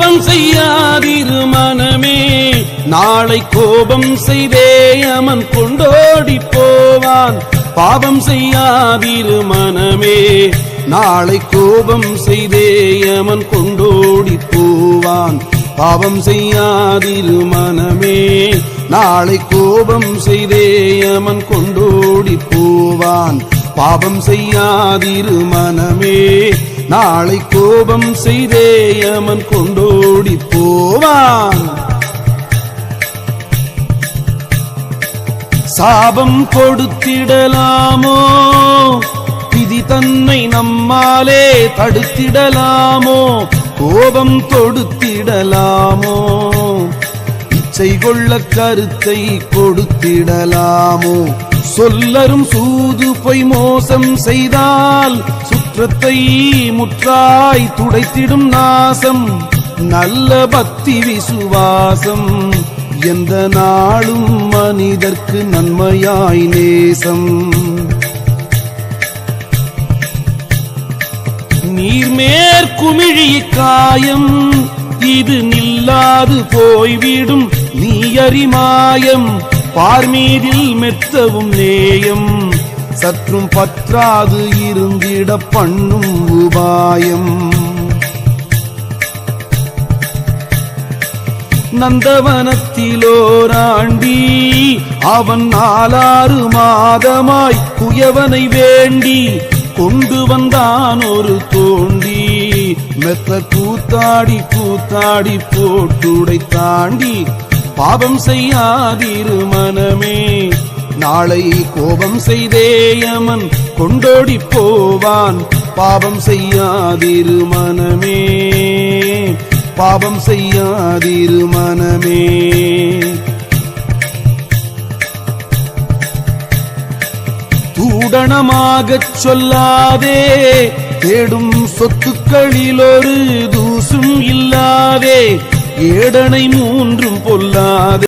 பாவம் செய்யாதிரு மனமே. நாளை கோபம் செய்தே அமன் கொண்டோடி போவான். பாவம் செய்யாதிரு மனமே. நாளை கோபம் செய்தே அமன் கொண்டோடி போவான். பாவம் செய்யாதிரு மனமே. நாளை கோபம் செய்தே அமன் கொண்டோடி போவான். பாவம் செய்யாதிரு மனமே. நாளை கோபம் செய்தே அவன் கொண்டோடி போவான். சாபம் கொடுத்திடலாமோ? விதி தன்னை நம்மாலே தடுத்திடலாமோ? கோபம் தொடுத்திடலாமோ இச்சை கொள்ள கருத்தை கொடுத்திடலாமோ? சொல்லரும் சூது பொய் மோசம் செய்தால் குற்றத்தை முற்றாய் துடைத்திடும் நாசம் நல்ல பக்தி விசுவாசம். எந்த நாளும் மனிதர்க்கு நன்மையாய் நேசம். நீர்மேற்குமிழி காயம் இது நில்லாது போய்விடும் நீ அறிமாயம் பார்மீதில் மெத்தவும் நேயம். சற்றும் பற்றாது இருந்திட பண்ணும் உபாயம். நந்தவனத்திலோராண்டி அவன் நாலாறு மாதமாய் குயவனை வேண்டி கொண்டு வந்தான் ஒரு தோண்டி. மெத்த கூத்தாடி கூத்தாடி போட்டுடை தாண்டி பாவம் செய்யாதிரு மனமே. நாளை கோபம் செய்தேயமன் கொண்டோடி போவான். பாவம் செய்யாதிரு மனமே. பாவம் செய்யாதிரு மனமே. தூடணமாகச் சொல்லாதே. தேடும் சொத்துக்களில் ஒரு தூசும் இல்லாதே. ஏடனை மூன்றும் பொல்லாதே.